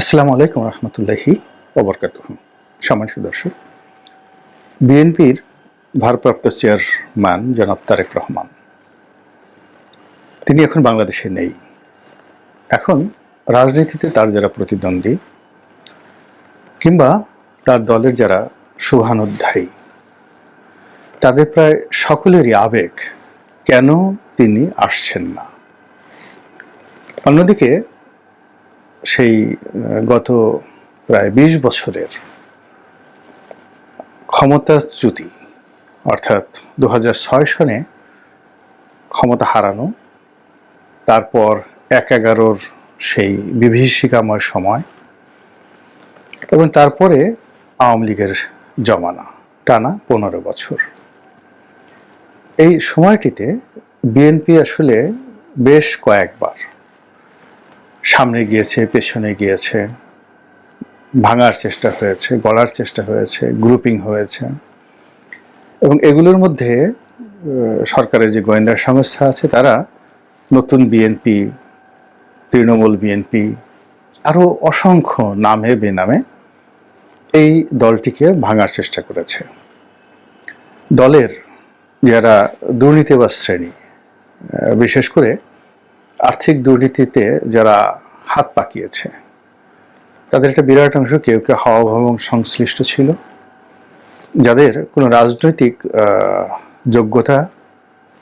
আসসালামু আলাইকুম রহমতুল্লাহি ওবরকাত সম্মানিত দর্শক, বিএনপির ভারপ্রাপ্ত চেয়ারম্যান জনাব তারেক রহমান, তিনি এখন বাংলাদেশে নেই। এখন রাজনীতিতে তার যারা প্রতিদ্বন্দ্বী কিংবা তার দলের যারা শুভানুধ্যায়ী, তাদের প্রায় সকলেরই আবেগ, কেন তিনি আসছেন না? অন্যদিকে সেই গত প্রায় বিশ বছরের ক্ষমতাচ্যুতি অর্থাৎ দু ছয় সনে ক্ষমতা হারানো, তারপর এক এগারোর সেই বিভীষিকাময় সময় এবং তারপরে আওয়ামী লীগের জমানা, টানা পনেরো বছর। এই সময়টিতে বিএনপি আসলে বেশ কয়েকবার সামনে গিয়েছে, পেছনে গিয়েছে, ভাঙার চেষ্টা হয়েছে গড়ার চেষ্টা হয়েছে গ্রুপিং হয়েছে। এবং এগুলোর মধ্যে সরকারের যে গোয়েন্দা সংস্থা আছে, তারা নতুন বিএনপি তৃণমূল বিএনপি আরও অসংখ্য নামে বেনামে এই দলটিকে ভাঙার চেষ্টা করেছে। দলের যারা দুর্নীতিবাজ শ্রেণি বিশেষ করে আর্থিক দুর্নীতিতে যারা হাত পাকিয়েছে, তাদের একটা বিরাট অংশ কেউ কেউ হাওয়া ভবন সংশ্লিষ্ট ছিল, যাদের কোনো রাজনৈতিক যোগ্যতা,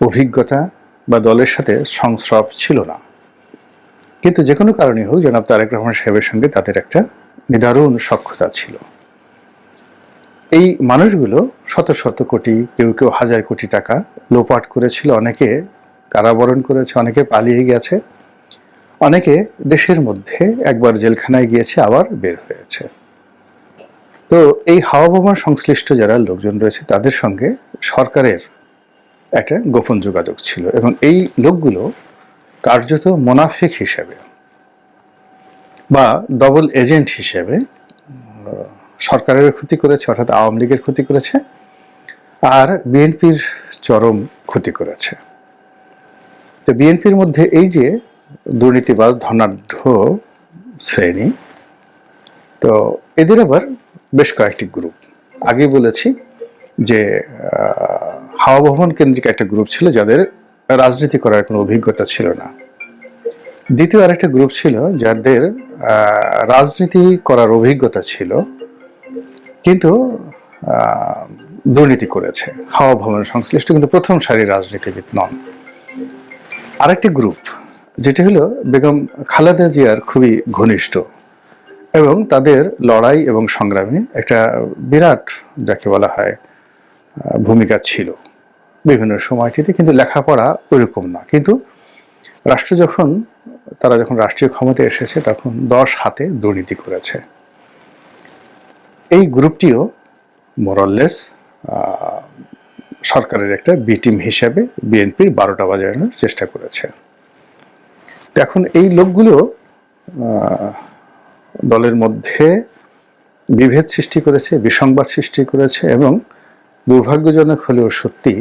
অভিজ্ঞতা বা দলের সাথে সংস্রব ছিল না। কিন্তু যে কোনো কারণে হোক, জনাব তারেক রহমান সাহেবের সঙ্গে তাদের একটা নিদারুণ সক্ষতা ছিল। এই মানুষগুলো শত শত কোটি, কেউ কেউ হাজার কোটি টাকা লোপাট করেছিল, অনেকে কারাবরণ করেছে, অনেকে পালিয়ে গেছে। অনেকে দেশের মধ্যে একবার জেলখানায় গিয়েছে, আবার বের হয়েছে। তো এই হাওয়া ভবন সংশ্লিষ্ট যারা লোকজন রয়েছে, তাদের সঙ্গে সরকারের একটা গোপন যোগাযোগ ছিল এবং এই লোকগুলো কার্যত মোনাফিক হিসেবে বা ডবল এজেন্ট হিসেবে সরকারের ক্ষতি করেছে, অর্থাৎ আওয়ামী লীগের ক্ষতি করেছে, আর বিএনপির চরম ক্ষতি করেছে। তো বিএনপির মধ্যে এই যে দুর্নীতিবাজ, ধনাঢ্য শ্রেণি, তো এদের আবার বেশ কয়েকটি গ্রুপ আগে বলেছি যে হাওয়া ভবন কেন্দ্রিক একটা গ্রুপ ছিল যাদের রাজনীতি করার কোনো অভিজ্ঞতা ছিল না। দ্বিতীয় আরেকটা গ্রুপ ছিল যাদের রাজনীতি করার অভিজ্ঞতা ছিল, কিন্তু দুর্নীতি করেছে। হাওয়া ভবন সংশ্লিষ্ট কিন্তু প্রথম সারির রাজনীতিবিদ নন। আরেকটি গ্রুপ যেটি হলো বেগম খালেদা জিয়ার খুবই ঘনিষ্ঠ এবং তাদের লড়াই এবং সংগ্রামে একটা বিরাট, যাকে বলা হয় ভূমিকা ছিল বিভিন্ন সময়টিতে, কিন্তু লেখাপড়া ওইরকম না। কিন্তু রাষ্ট্র যখন, তারা যখন রাষ্ট্রীয় ক্ষমতায় এসেছে, তখন দশ হাতে দুর্নীতি করেছে। এই গ্রুপটিও মোরললেস সরকারের একটা বি টিম হিসেবে বিএনপির বারোটা বাজানোর চেষ্টা করেছে। এখন এই লোকগুলো দলের মধ্যে বিভেদ সৃষ্টি করেছে, বিসংবাদ সৃষ্টি করেছে এবং দুর্ভাগ্যজনক হলেও সত্যি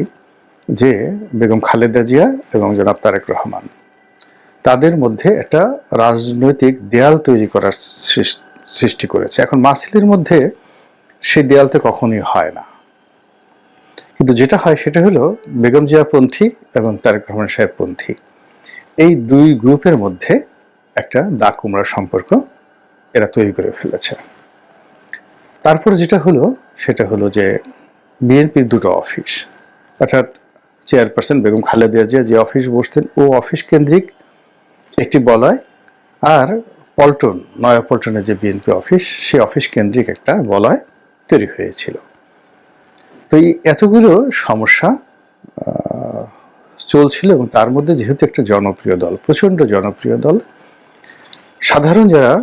যে বেগম খালেদা জিয়া এবং জনাব তারেক রহমান, তাদের মধ্যে একটা রাজনৈতিক দেয়াল তৈরি করার সৃষ্টি করেছে। এখন মাসিলের মধ্যে সেই দেয়াল তো কখনোই হয় না। কিন্তু যেটা হয় সেটা হলো বেগম জিয়া পন্থী এবং তারেক রহমান সাহেব পন্থী। এই দুই গ্রুপের মধ্যে একটা দা কুমড়া সম্পর্ক এরা তৈরি করে ফেলেছে। তারপর যেটা হলো, সেটা হলো যে বিএনপির দুটো অফিস। অর্থাৎ চেয়ারপারসন বেগম খালেদা জিয়া যে অফিস বসতেন, ও অফিস কেন্দ্রিক একটি বলয় আর পল্টন নয়া পল্টনের যে বিএনপি অফিস সেই অফিস কেন্দ্রিক একটা বলয় তৈরি হয়েছিল। তো এই এতগুলো সমস্যা চলছিল এবং তার মধ্যে যেহেতু একটা জনপ্রিয় দল, প্রচণ্ড জনপ্রিয় দল, সাধারণ যারা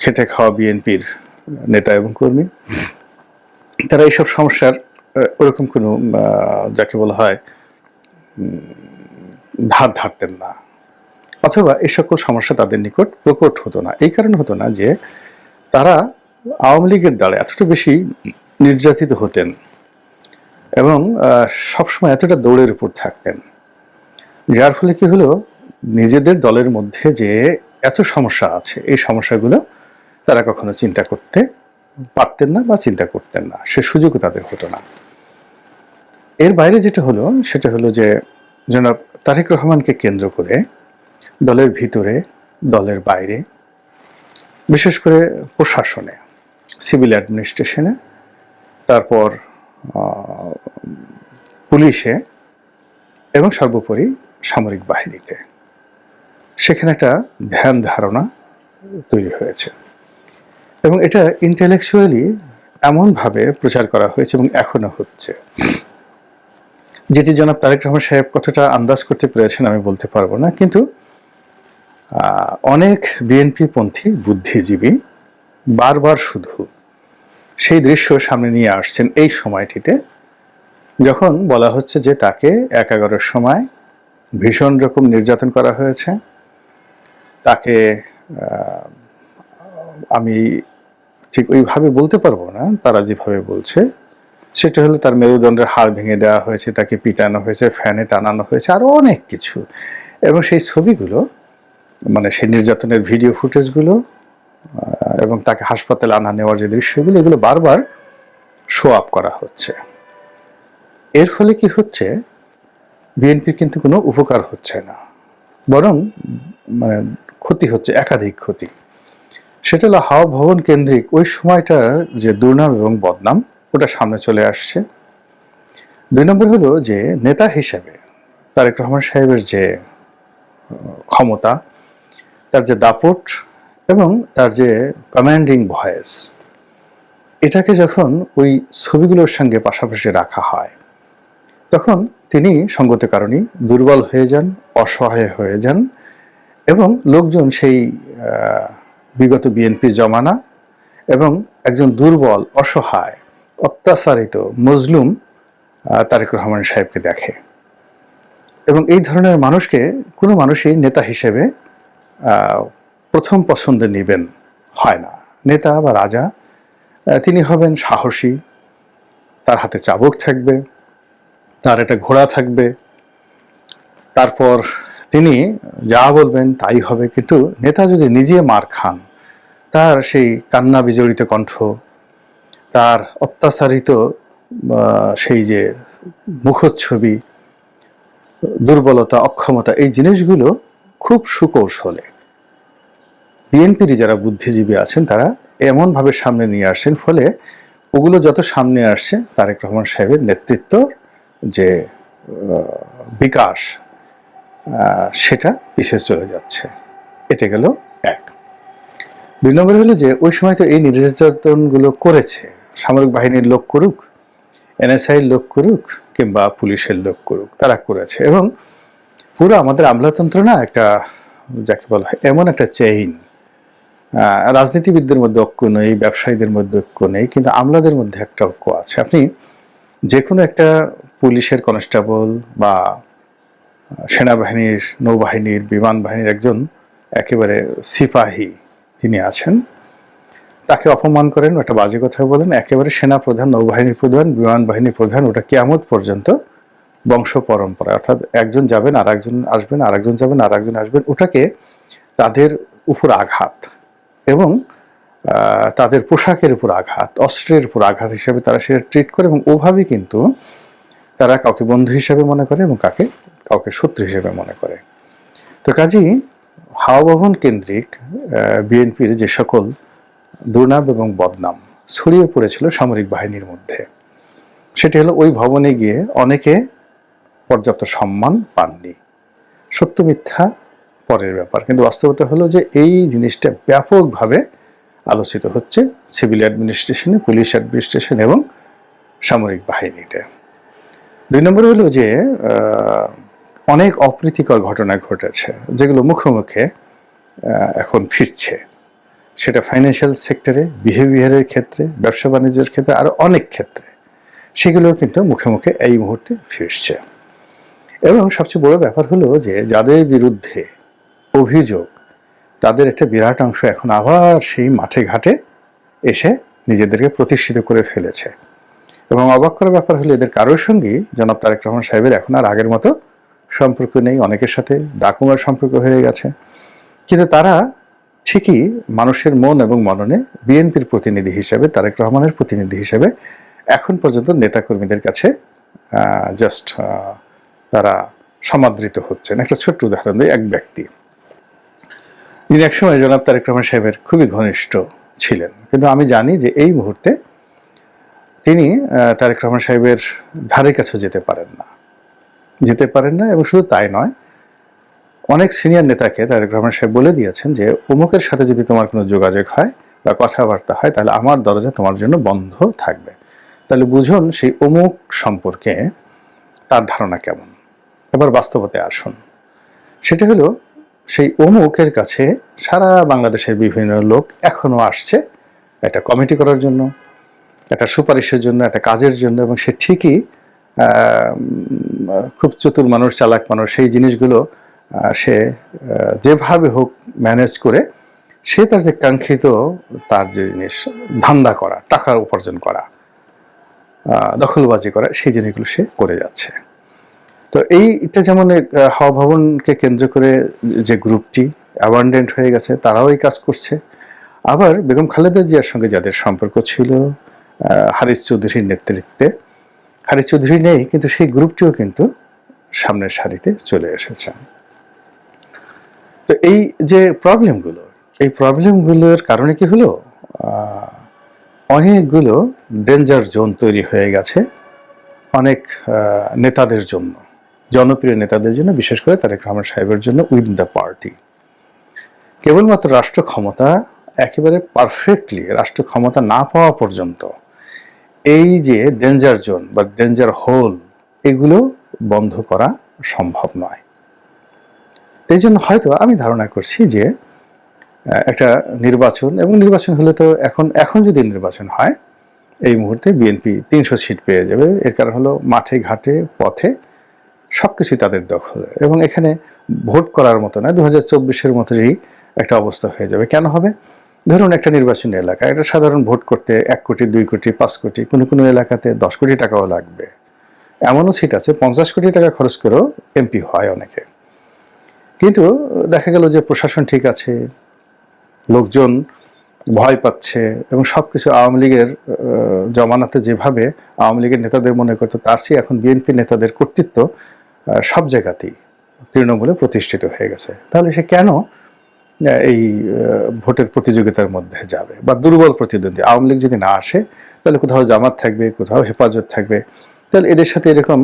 খেটে খাওয়া বিএনপির নেতা এবং কর্মী, তারা এইসব সমস্যার ওরকম কোনো যাকে বলা হয় ধার ধারতেন না। অথবা এই সকল সমস্যা তাদের নিকট প্রকট হতো না। এই কারণে হতো না যে তারা আওয়ামী লীগের দ্বারা এতটা বেশি নির্যাতিত হতেন এবং সবসময় এতটা দৌড়ের উপর থাকতেন। যার ফলে কি হলো? নিজেদের দলের মধ্যে যে এত সমস্যা আছে, এই সমস্যাগুলো তারা কখনো চিন্তা করতে পারতেন না বা চিন্তা করতেন না। সে সুযোগও তাদের হতো না। এর বাইরে যেটা হলো, সেটা হলো যে, জনাব তারেক রহমানকে কেন্দ্র করে দলের ভিতরে, দলের বাইরে, বিশেষ করে প্রশাসনে, সিভিল অ্যাডমিনিস্ট্রেশনে তারপর পুলিশে এবং সর্বোপরি সামরিক বাহিনীতে। সেখানে একটা ধ্যান ধারণা তৈরি হয়েছে। এবং এটা ইন্টেলেকচুয়ালি এমনভাবে প্রচার করা হয়েছে এবং এখনও হচ্ছে। যেটি জনাব তারেক রহমান সাহেব কতটা আন্দাজ করতে পেরেছেন আমি বলতে পারব না, কিন্তু অনেক বিএনপি পন্থী বুদ্ধিজীবী বারবার শুধু সেই দৃশ্য সামনে নিয়ে আসছেন এই সময়টিতে, যখন বলা হচ্ছে যে তাকে এক এগারোর সময় ভীষণ রকম নির্যাতন করা হয়েছে। তাকে আমি ঠিক ওইভাবে বলতে পারব না, তারা যেভাবে বলছে, সেটা হলো তার মেরুদণ্ডের হাড় ভেঙে দেওয়া হয়েছে, তাকে পিটানো হয়েছে, ফ্যানে টানানো হয়েছে, আরও অনেক কিছু। এবং সেই ছবিগুলো মানে সেই নির্যাতনের ভিডিও ফুটেজগুলো এবং তাকে হাসপাতালে আনা, নেওয়ার যে দৃশ্যগুলো এগুলো বারবার শো আপ করা হচ্ছে। এর ফলে কি হচ্ছে? বিএনপি কিন্তু কোনো উপকার হচ্ছে না। বরং মানে ক্ষতি হচ্ছে, একাধিক ক্ষতি। সেটা হলো হাওয়া ভবন কেন্দ্রিক। ওই সময়টার যে দুর্নাম এবং বদনাম, ওটা সামনে চলে আসছে। দুই নম্বর হলো যে, নেতা হিসেবে তারেক রহমান সাহেবের যে ক্ষমতা, তার যে দাপট এবং তার যে কমান্ডিং ভয়েস এটাকে যখন ওই ছবিগুলোর সঙ্গে পাশাপাশি রাখা হয়, তখন তিনি সঙ্গত কারণে দুর্বল হয়ে যান, অসহায় হয়ে যান এবং লোকজন সেই বিগত বিএনপি জমানা এবং একজন দুর্বল, অসহায়, অত্যাচারিত মজলুম তারেক রহমান সাহেবকে দেখে। এবং এই ধরনের মানুষকে কোনো মানুষই নেতা হিসেবে প্রথম পছন্দে নেবেন, হয় না। নেতা বা রাজা তিনি হবেন সাহসী, তার হাতে চাবুক থাকবে, তার একটা ঘোড়া থাকবে। তারপর তিনি যা বলবেন তাই হবে, কিন্তু নেতা যদি নিজে মার খান, তার সেই কান্না বিজড়িত কণ্ঠ, তার অত্যাচারিত সেই যে মুখচ্ছবি, দুর্বলতা, অক্ষমতা, এই জিনিসগুলো খুব সুকৌশলে। বিএনপির যারা বুদ্ধিজীবী আছেন, তারা এমনভাবে সামনে নিয়ে আসছেন ফলে ওগুলো যত সামনে আসছে, তারেক রহমান সাহেবের নেতৃত্ব যে বিকাশ সেটা পিছিয়ে চলে যাচ্ছে। এটা গেল এক। দুই নম্বর হলো যে, ওই সময় তো এই নির্যাতনগুলো করেছে, সামরিক বাহিনীর লোক করুক এনএসআই লোক করুক, কিংবা পুলিশের লোক করুক, তারা করেছে। এবং পুরো আমাদের আমলাতন্ত্র না একটা, যাকে বলা হয়, এমন একটা চেইন রাজনীতিবিদদের মধ্যে ঐক্য নেই, ব্যবসায়ীদের মধ্যে ঐক্য নেই, কিন্তু আমলাদের মধ্যে একটা ঐক্য আছে। আপনি যে কোনো একটা পুলিশের কনস্টেবল বা সেনাবাহিনীর, নৌবাহিনীর বিমান বাহিনীর একজন একেবারে সিপাহী যিনি আছেন, তাকে অপমান করেন, একটা বাজে কথা বলেন, একেবারে সেনা প্রধান নৌবাহিনীর প্রধান বিমান বাহিনীর প্রধান, ওটা কিয়ামত পর্যন্ত বংশ পরম্পরা। অর্থাৎ একজন যাবেন আর একজন আসবেন আর একজন যাবেন আর একজন আসবেন, ওটাকে তাদের উপর আঘাত। এবং তাদের পোশাকের উপর আঘাত, অস্ত্রের উপর আঘাত হিসেবে তারা সেটা ট্রিট করে এবং ওভাবেই কিন্তু তারা কাউকে বন্ধু হিসেবে মনে করে এবং কাকে, কাউকে শত্রু হিসেবে মনে করে। তো কাজেই হাওয়া ভবন কেন্দ্রিক বিএনপির যে সকল দুর্নাম এবং বদনাম ছড়িয়ে পড়েছিল সামরিক বাহিনীর মধ্যে। সেটি হলো ওই ভবনে গিয়ে অনেকে পর্যাপ্ত সম্মান পাননি। সত্য মিথ্যা পরের ব্যাপার। কিন্তু বাস্তবতা হলো যে এই জিনিসটা ব্যাপকভাবে আলোচিত হচ্ছে সিভিল অ্যাডমিনিস্ট্রেশনে, পুলিশ অ্যাডমিনিস্ট্রেশন এবং সামরিক বাহিনীতে। দুই নম্বর হলো যে অনেক অপ্রীতিকর ঘটনা ঘটেছে, যেগুলো মুখে মুখে এখন ফিরছে। সেটা ফাইন্যান্সিয়াল সেক্টরে বিহেভিয়ারের ক্ষেত্রে, ব্যবসা বাণিজ্যের ক্ষেত্রে আরও অনেক ক্ষেত্রে। সেগুলো কিন্তু মুখে মুখে এই মুহূর্তে ফিরছে। এবং সবচেয়ে বড় ব্যাপার হলো যে, যাদের বিরুদ্ধে অভিযোগ। তাদের একটা বিরাট অংশ এখন আবার সেই মাঠে ঘাটে এসে নিজেদেরকে প্রতিষ্ঠিত করে ফেলেছে। এবং অবাক করার ব্যাপার হলো এদের কারোর সঙ্গেই জনাব তারেক রহমান সাহেবের এখন আর আগের মতো সম্পর্ক নেই, অনেকের সাথে ডাকুমার সম্পর্ক হয়ে গেছে। কিন্তু তারা ঠিকই মানুষের মন এবং মননে বিএনপির প্রতিনিধি হিসেবে, তারেক রহমানের প্রতিনিধি হিসেবে এখন পর্যন্ত নেতাকর্মীদের কাছে জাস্ট তারা সমাদৃত হচ্ছেন। একটা ছোট্ট উদাহরণ দিই, এক ব্যক্তি। যিনি একসময় জনাব তারেক রহমান সাহেবের খুবই ঘনিষ্ঠ ছিলেন। কিন্তু আমি জানি যে এই মুহূর্তে তিনি তারেক রহমান সাহেবের ধারে কাছে যেতে পারেন না। যেতে পারেন না এবং শুধু তাই নয়, অনেক সিনিয়র নেতাকে তারেক রহমান সাহেব বলে দিয়েছেন যে, অমুকের সাথে যদি তোমার কোনো যোগাযোগ হয় বা কথাবার্তা হয়, তাহলে আমার দরজা তোমার জন্য বন্ধ থাকবে। তাহলে বুঝুন সেই অমুক সম্পর্কে তার ধারণা কেমন। এবার বাস্তবতে আসুন। সেটা হলো সেই অমুকের কাছে সারা বাংলাদেশের বিভিন্ন লোক এখনও আসছে একটা কমিটি করার জন্য, একটা সুপারিশের জন্য, একটা কাজের জন্য, এবং সে ঠিকই খুব চতুর মানুষ, চালাক মানুষ, সেই জিনিসগুলো সে যেভাবে হোক ম্যানেজ করে সে তার যে কাঙ্ক্ষিত তার যে জিনিস, ধান্দা করা, টাকা উপার্জন করা দখলবাজি করা, সেই জিনিসগুলো সে করে যাচ্ছে। তো এইটা যেমন হাওয়া ভবনকে কেন্দ্র করে যে গ্রুপটি অ্যাবান্ডেন্ট হয়ে গেছে, তারাও এই কাজ করছে। আবার বেগম খালেদা জিয়ার সঙ্গে যাদের সম্পর্ক ছিল হারিস চৌধুরীর নেতৃত্বে, হারিস চৌধুরী নেই, কিন্তু সেই গ্রুপটিও কিন্তু সামনের সারিতে চলে এসেছে। তো এই যে প্রবলেমগুলো, এই প্রবলেমগুলোর কারণে কি হলো? অনেকগুলো ডেঞ্জার জোন তৈরি হয়ে গেছে, অনেক নেতাদের জন্য। জনপ্রিয় নেতাদের জন্য, বিশেষ করে তারেক রহমান সাহেবের জন্য উইদিন দ্য পার্টি। কেবলমাত্র রাষ্ট্র ক্ষমতা একেবারে পারফেক্টলি রাষ্ট্র ক্ষমতা না পাওয়া পর্যন্ত, এই যে ডেঞ্জার জোন বা ডেঞ্জার হোল, এগুলো বন্ধ করা সম্ভব নয়। এই জন্য হয়তো আমি ধারণা করছি যে একটা নির্বাচন, এবং নির্বাচন হলে তো এখন এখন যদি নির্বাচন হয়, এই মুহূর্তে বিএনপি তিনশো সিট পেয়ে যাবে। এর কারণ হলো মাঠে ঘাটে পথে সবকিছু তাদের দখলে। এবং এখানে ভোট করার মতো না দু হাজার চব্বিশের মতোই একটা অবস্থা হয়ে যাবে। কেন হবে? ধরুন একটা নির্বাচনী এলাকা, একটা সাধারণ ভোট করতে এক কোটি, দুই কোটি, পাঁচ কোটি, কোনো কোনো এলাকাতে দশ কোটি টাকাও লাগবে। এমনও সিট আছে, পঞ্চাশ কোটি টাকা খরচ করেও এমপি হয় অনেকে। কিন্তু দেখা গেল যে প্রশাসন ঠিক আছে, লোকজন ভয় পাচ্ছে এবং সবকিছু আওয়ামী লীগের জমানাতে যেভাবে আওয়ামী লীগের নেতাদের মনে করতো, তার চেয়ে এখন বিএনপি নেতাদের কর্তৃত্ব সব জায়গাতেই তৃণমূলে প্রতিষ্ঠিত হয়ে গেছে। তাহলে সে কেন এই ভোটের প্রতিযোগিতার মধ্যে যাবে? বা দুর্বল প্রতিদ্বন্দ্বী, আওয়ামী লীগ যদি না আসে, তাহলে কোথাও জামাত থাকবে, কোথাও হেফাজত থাকবে। তাহলে এদের সাথে এরকম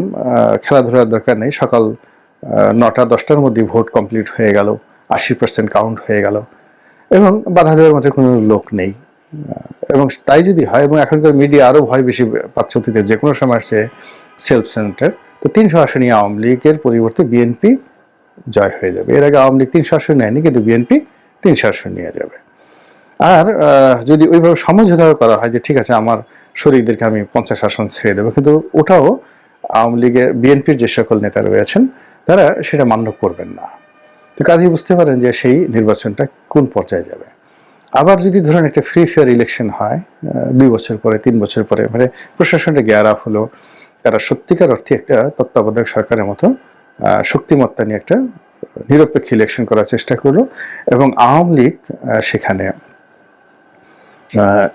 খেলাধুলার দরকার নেই। সকাল নটা, দশটার মধ্যে ভোট কমপ্লিট হয়ে গেল, আশি পার্সেন্ট কাউন্ট হয়ে গেল। এবং বাধা দেওয়ার মতো কোনো লোক নেই। এবং তাই যদি হয়, এবং এখনকার মিডিয়া আরও ভয় বেশি পাচ্ছে অতীতে যে কোনো সময় আসছে সেলফ সেন্টার তো তিনশো আসনই আওয়ামী লীগের পরিবর্তে বিএনপি জয় হয়ে যাবে। এর আগে আওয়ামী লীগ তিনশো আসন নেয়নি, কিন্তু বিএনপি তিনশো আসন নিয়ে যাবে। আর যদি ওইভাবে সমঝোতাও করা হয় যে ঠিক আছে, আমার শরীরদেরকে আমি পঞ্চাশ আসন ছেড়ে দেবো, কিন্তু ওটাও আওয়ামী লীগের বিএনপির যে সকল নেতা রয়েছেন, তারা সেটা মান্য করবেন না। তো কাজেই বুঝতে পারেন যে সেই নির্বাচনটা কোন পর্যায়ে যাবে। আবার যদি ধরুন একটা ফ্রি ফেয়ার ইলেকশন হয় দুই বছর পরে, তিন বছর পরে মানে প্রশাসনটা গেয়ার আপ হলো তারা সত্যিকার অর্থে একটা তত্ত্বাবধায়ক সরকারের মতো শক্তিমত্তা নিয়ে একটা নিরপেক্ষ ইলেকশন করার চেষ্টা করল এবং আওয়ামী লীগ সেখানে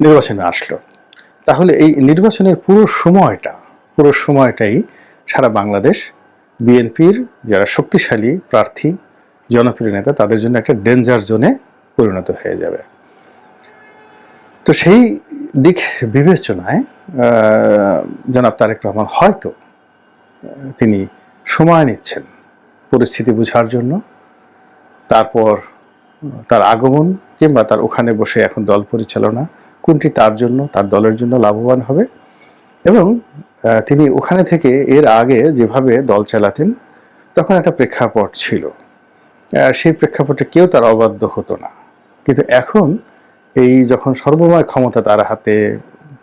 নির্বাচনে আসলো। তাহলে এই নির্বাচনের পুরো সময়টা, পুরো সময়টাই সারা বাংলাদেশ, বিএনপির যারা শক্তিশালী প্রার্থী, জনপ্রিয় নেতা, তাদের জন্য একটা ডেঞ্জার জোনে পরিণত হয়ে যাবে। তো সেই দিক বিবেচনায় জনাব তারেক রহমান হয়তো তিনি সময় নিচ্ছেন পরিস্থিতি বোঝার জন্য। তারপর তার আগমন কিংবা তার ওখানে বসে এখন দল পরিচালনা, কোনটি তার জন্য, তার দলের জন্য লাভবান হবে। এবং তিনি ওখানে থেকে এর আগে যেভাবে দল চালাতেন, তখন একটা প্রেক্ষাপট ছিল। সেই প্রেক্ষাপটে কেউ তার অবাধ্য হতো না। কিন্তু এখন এই যখন সর্বময় ক্ষমতা তার হাতে,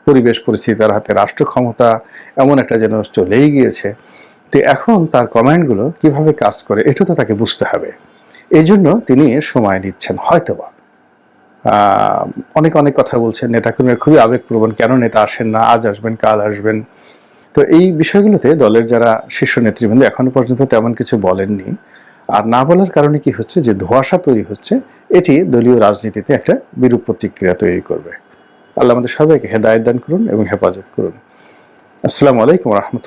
পরিবেশ পরিস্থিতি তার হাতে, রাষ্ট্র ক্ষমতা এমন একটা যেন চলেই গিয়েছে, তো এখন তার কমান্ডগুলো কীভাবে কাজ করে, এটা তো তাকে বুঝতে হবে। এই জন্য তিনি সময় নিচ্ছেন হয়তোবা। অনেক অনেক কথা বলছেন, নেতাকর্মীরা খুবই আবেগপ্রবণ, কেন নেতা আসেন না, আজ আসবেন, কাল আসবেন? তো এই বিষয়গুলোতে দলের যারা শীর্ষ নেতৃবৃন্দ এখনও পর্যন্ত তেমন কিছু বলেননি। আর না বলার কারণে কি হচ্ছে? যে ধোয়াশা তৈরি হচ্ছে, এটি দলীয় রাজনীতিতে একটা বিরূপ প্রতিক্রিয়া তৈরি করবে। আল্লাহ আমাদের সবাইকে হেদায়ত দান করুন এবং হেফাজত করুন। আসসালামু আলাইকুম রহমতুল্লাহ।